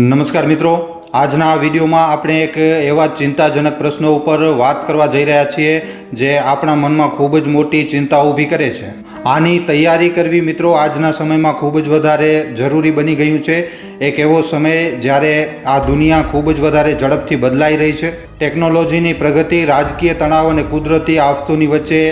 નમસ્કાર મિત્રો. આજના વિડીયોમાં આપણે એક એવા ચિંતાજનક પ્રશ્નો ઉપર વાત કરવા જઈ રહ્યા છીએ જે આપણા મનમાં ખૂબ જ મોટી ચિંતા ઊભી કરે છે. આની તૈયારી કરવી મિત્રો આજના સમયમાં ખૂબ જ વધારે જરૂરી બની ગયું છે. એક એવો સમય જ્યારે આ દુનિયા ખૂબ જ વધારે ઝડપથી બદલાઈ રહી છે. ટેકનોલોજીની પ્રગતિ, રાજકીય તણાવ અને કુદરતી આફતોની વચ્ચે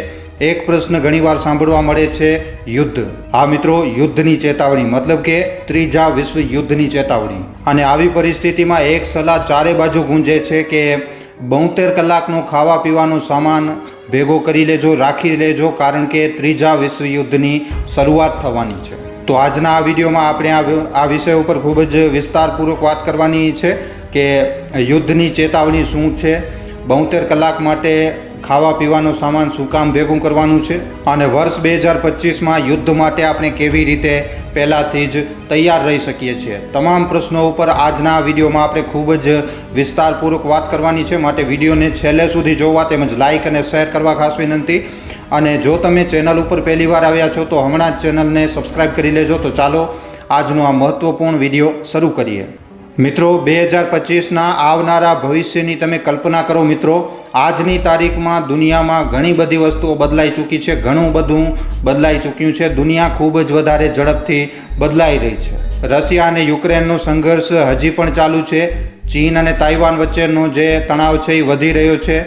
એક પ્રશ્ન ઘણીવાર સાંભળવા મળે છે, યુદ્ધ. હા મિત્રો, યુદ્ધની ચેતવણી, મતલબ કે ત્રીજા વિશ્વ યુદ્ધની ચેતવણી. અને આવી પરિસ્થિતિમાં એક સલાહ ચારે બાજુ ગુંજે છે કે બોતેર કલાકનો ખાવા પીવાનો સામાન ભેગો કરી લેજો, રાખી લેજો, કારણ કે ત્રીજા વિશ્વ યુદ્ધની શરૂઆત થવાની છે. તો આજના આ વિડીયોમાં આપણે આ આ વિષય ઉપર ખૂબ જ વિસ્તારપૂર્વક વાત કરવાની છે કે યુદ્ધની ચેતવણી શું છે? બોતેર કલાક માટે ખાવા પીવાનો સામાન શું કામ ભેગું કરવાનું છે? અને વર્ષ બે હજાર પચીસમાં યુદ્ધ માટે આપણે કેવી રીતે પહેલાંથી જ તૈયાર રહી શકીએ છીએ? તમામ પ્રશ્નો ઉપર આજના વિડીયોમાં આપણે ખૂબ જ વિસ્તારપૂર્વક વાત કરવાની છે. માટે વિડીયોને છેલ્લે સુધી જોવા તેમજ લાઇક અને શેર કરવા ખાસ વિનંતી. અને જો તમે ચેનલ ઉપર પહેલીવાર આવ્યા છો, તો હમણાં જ ચેનલને સબસ્ક્રાઇબ કરી લેજો. તો ચાલો આજનો આ મહત્ત્વપૂર્ણ વીડિયો શરૂ કરીએ. મિત્રો, બે હજાર પચીસના આવનારા ભવિષ્યની તમે કલ્પના કરો મિત્રો. આજની તારીખમાં દુનિયામાં ઘણી બધી વસ્તુઓ બદલાઈ ચૂકી છે. ઘણું બધું બદલાઈ ચૂક્યું છે. દુનિયા ખૂબ જ વધારે ઝડપથી બદલાઈ રહી છે. રશિયા અને યુક્રેનનો સંઘર્ષ હજી પણ ચાલુ છે. ચીન અને તાઇવાન વચ્ચેનો જે તણાવ છે એ વધી રહ્યો છે.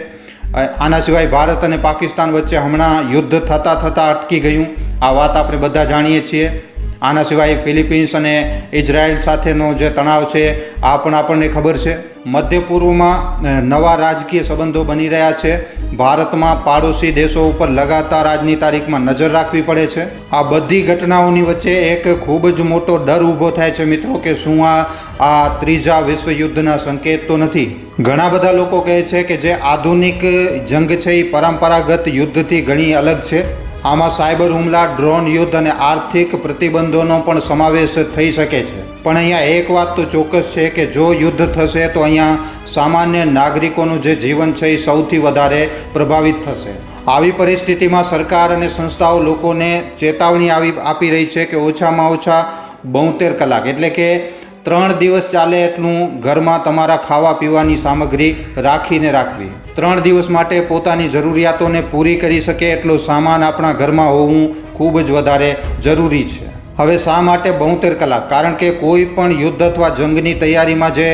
આના સિવાય ભારત અને પાકિસ્તાન વચ્ચે હમણાં યુદ્ધ થતાં થતાં અટકી ગયું. આ વાત આપણે બધા જાણીએ છીએ. આના સિવાય ફિલિપિન્સ અને ઇઝરાયલ સાથેનો જે તણાવ છે, આ પણ આપણને ખબર છે. મધ્ય પૂર્વમાં નવા રાજકીય સંબંધો બની રહ્યા છે. ભારતમાં પાડોશી દેશો ઉપર લગાતાર આજની તારીખમાં નજર રાખવી પડે છે. આ બધી ઘટનાઓની વચ્ચે એક ખૂબ જ મોટો ડર ઊભો થાય છે મિત્રો કે શું આ આ ત્રીજા વિશ્વયુદ્ધના સંકેત તો નથી. ઘણા બધા લોકો કહે છે કે જે આધુનિક જંગ છે એ પરંપરાગત યુદ્ધથી ઘણી અલગ છે. આમાં સાયબર હુમલા, ડ્રોન યુદ્ધ અને આર્થિક પ્રતિબંધોનો પણ સમાવેશ થઈ શકે છે. પણ અહીંયા એક વાત તો ચોક્કસ છે કે જો યુદ્ધ થશે તો અહીંયા સામાન્ય નાગરિકોનું જે જીવન છે એ સૌથી વધારે પ્રભાવિત થશે. આવી પરિસ્થિતિમાં સરકાર અને સંસ્થાઓ લોકોને ચેતવણી આવી આપી રહી છે કે ઓછામાં ઓછા બોતેર કલાક, એટલે કે ત્રણ દિવસ ચાલે એટલું ઘરમાં તમારા ખાવા પીવાની સામગ્રી રાખીને રાખવી. ત્રણ દિવસ માટે પોતાની જરૂરિયાતોને પૂરી કરી શકે એટલો સામાન આપણા ઘરમાં હોવું ખૂબ જ વધારે જરૂરી છે. હવે શા માટે બોતેર કલાક? કારણ કે કોઈ પણ યુદ્ધ અથવા જંગની તૈયારીમાં જે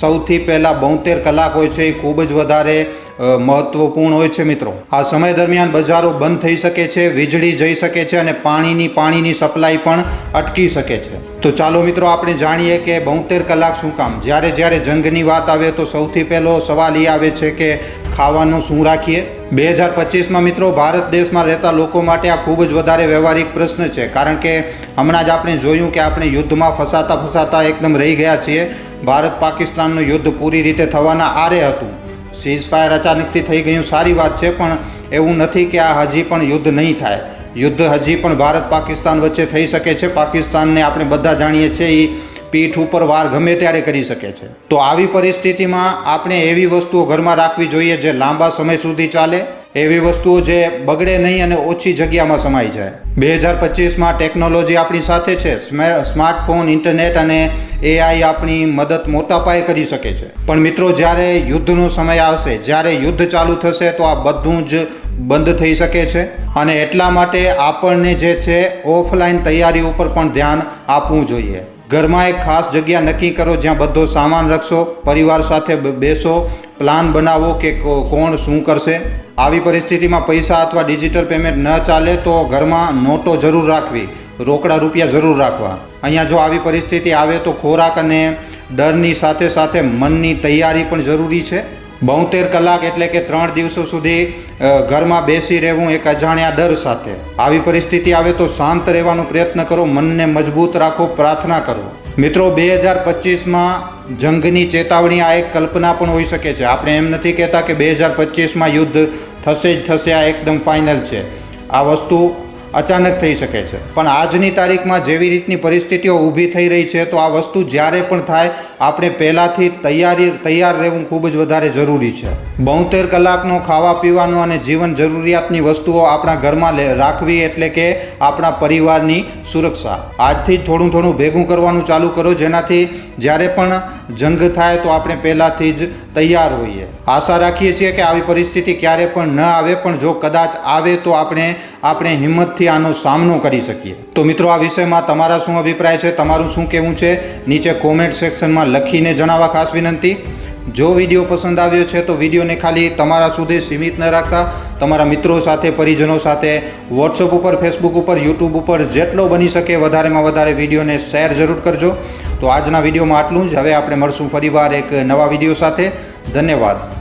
સૌથી પહેલાં બોતેર કલાક હોય છે એ ખૂબ જ વધારે મહત્વપૂર્ણ હોય છે મિત્રો. આ સમય દરમિયાન બજારો બંધ થઈ શકે છે, વીજળી જઈ શકે છે અને પાણીની પાણીની સપ્લાય પણ અટકી શકે છે. તો ચાલો મિત્રો આપણે જાણીએ કે બોતેર કલાક શું કામ? જ્યારે જ્યારે જંગની વાત આવે તો સૌથી પહેલો સવાલ એ આવે છે કે ખાવાનું શું રાખીએ? બે હજાર પચીસમાં મિત્રો ભારત દેશમાં રહેતા લોકો માટે આ ખૂબ જ વધારે વ્યવહારિક પ્રશ્ન છે. કારણ કે હમણાં જ આપણે જોયું કે આપણે યુદ્ધમાં ફસાતા ફસાતા એકદમ રહી ગયા છીએ. ભારત પાકિસ્તાનનું યુદ્ધ પૂરી રીતે થવાના આરે હતું. સીઝ ફાયર અચાનકથી થઈ ગયું, સારી વાત છે, પણ એવું નથી કે આ હજી પણ યુદ્ધ નહીં થાય. યુદ્ધ હજી પણ ભારત પાકિસ્તાન વચ્ચે થઈ શકે છે. પાકિસ્તાનને આપણે બધા જાણીએ છીએ એ પીઠ ઉપર વાર ગમે ત્યારે કરી શકે છે. તો આવી પરિસ્થિતિમાં આપણે એવી વસ્તુઓ ઘરમાં રાખવી જોઈએ જે લાંબા સમય સુધી ચાલે. એવી વસ્તુઓ જે બગડે નહીં અને ઓછી જગ્યામાં સમાઈ જાય. બે હજાર પચીસમાં ટેકનોલોજી આપણી સાથે છે. સ્મે- સ્માર્ટફોન, ઇન્ટરનેટ અને એઆઈ આપણી મદદ મોટા પાયે કરી શકે છે. પણ મિત્રો, જ્યારે યુદ્ધનો સમય આવશે, જ્યારે યુદ્ધ ચાલુ થશે, તો આ બધું જ બંધ થઈ શકે છે. અને એટલા માટે આપણને જે છે, ઓફલાઈન તૈયારી ઉપર પણ ધ્યાન આપવું જોઈએ. ઘરમાં એક ખાસ જગ્યા નક્કી કરો જ્યાં બધો સામાન રાખશો, પરિવાર સાથે બેસો પ્લાન બનાવો કે કોણ શું કરશે? આવી પરિસ્થિતિમાં પૈસા અથવા ડિજિટલ પેમેન્ટ ન ચાલે તો ઘરમાં નોટો જરૂર રાખવી. રોકડા રૂપિયા જરૂર રાખવા. અહીંયા જો આવી પરિસ્થિતિ આવે તો ખોરાક અને ડરની સાથે સાથે મનની તૈયારી પણ જરૂરી છે. બોતેર કલાક એટલે કે ત્રણ દિવસો સુધી ઘરમાં બેસી રહેવું એક અજાણ્યા ડર સાથે. આવી પરિસ્થિતિ આવે તો શાંત રહેવાનો પ્રયત્ન કરો, મનને મજબૂત રાખો, પ્રાર્થના કરો. મિત્રો, બે હજાર પચીસમાં જંગની ચેતવણી આ એક કલ્પના પણ હોઈ શકે છે. આપણે એમ નથી કહેતા કે બે હજાર પચીસમાં યુદ્ધ થશે જ થશે, આ એકદમ ફાઇનલ છે. આ વસ્તુ અચાનક થઈ શકે છે. પણ આજની તારીખમાં જેવી રીતની પરિસ્થિતિઓ ઊભી થઈ રહી છે, તો આ વસ્તુ જ્યારે પણ થાય, આપણે પહેલાંથી તૈયારી, તૈયાર રહેવું ખૂબ જ વધારે જરૂરી છે. બોતેર કલાકનો ખાવા પીવાનો અને જીવન જરૂરિયાતની વસ્તુઓ આપણા ઘરમાં રાખવી એટલે કે આપણા પરિવારની સુરક્ષા. આજથી થોડું થોડું ભેગું કરવાનું ચાલુ કરો, જેનાથી જ્યારે પણ જંગ થાય, તો આપણે પહેલાંથી જ તૈયાર હોઈએ. આશા રાખીએ છીએ કે આવી પરિસ્થિતિ ક્યારે પણ ન આવે, પણ જો કદાચ આવે, તો આપણે આપણે હિંમતથી આનો સામનો કરી શકીએ. તો મિત્રો, આ વિષયમાં તમારા શું અભિપ્રાય છે? તમારું શું કહેવું છે? નીચે કોમેન્ટ સેક્શનમાં લખીને જણાવવા ખાસ વિનંતી. જો વીડિયો પસંદ આવ્યો છે, તો વિડીયોને ખાલી તમારા સુધી સીમિત ન રાખતા. તમારા મિત્રો સાથે, પરિજનો સાથે વોટ્સઅપ ઉપર ફેસબુક ઉપર યુટ્યુબ ઉપર જેટલો બની શકે વધારેમાં વધારે વિડીયોને શેર જરૂર કરજો. તો આજના વિડીયોમાં આટલું જ. હવે આપણે મળશું ફરીવાર એક નવા વીડિયો સાથે. ધન્યવાદ.